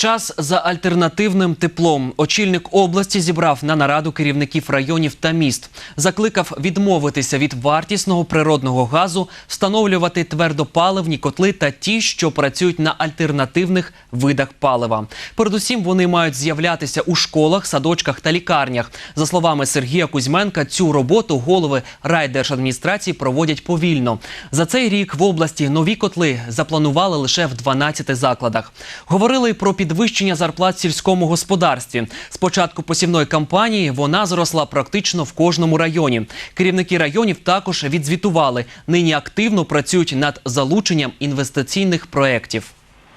Час за альтернативним теплом. Очільник області зібрав на нараду керівників районів та міст. Закликав відмовитися від вартісного природного газу, встановлювати твердопаливні котли та ті, що працюють на альтернативних видах палива. Передусім, вони мають з'являтися у школах, садочках та лікарнях. За словами Сергія Кузьменка, цю роботу голови райдержадміністрації проводять повільно. За цей рік в області нові котли запланували лише в 12 закладах. Говорили про підвищення зарплат в сільському господарстві. З початку посівної кампанії вона зросла практично в кожному районі. Керівники районів також відзвітували. Нині активно працюють над залученням інвестиційних проєктів.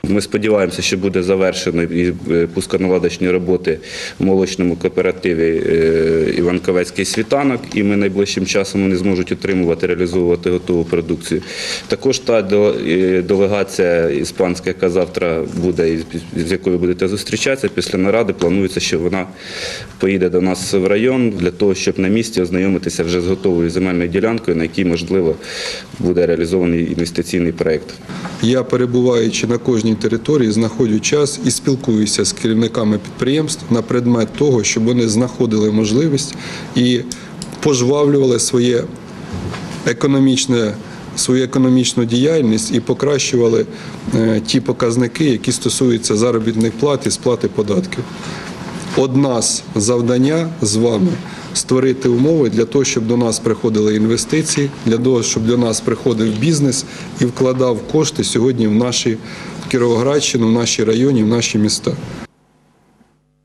Ми сподіваємося, що буде завершено і е, пусконаладочні роботи в молочному кооперативі е, Іванковецький світанок, і ми найближчим часом вони зможуть отримувати, реалізовувати готову продукцію. Також та е, делегація іспанська, яка завтра буде, з якою будете зустрічатися після наради, планується, що вона поїде до нас в район для того, щоб на місці ознайомитися вже з готовою земельною ділянкою, на якій можливо буде реалізований інвестиційний проєкт. Я, перебуваючи на кожній території, знаходжу час і спілкуюся з керівниками підприємств на предмет того, щоб вони знаходили можливість і пожвавлювали своє економічне. Свою економічну діяльність і покращували е, ті показники, які стосуються заробітних плат і сплати податків. Одна з завдання з вами створити умови для того, щоб до нас приходили інвестиції, для того, щоб до нас приходив бізнес і вкладав кошти сьогодні в наші Кіровоградщину, в наші районі, в наші міста.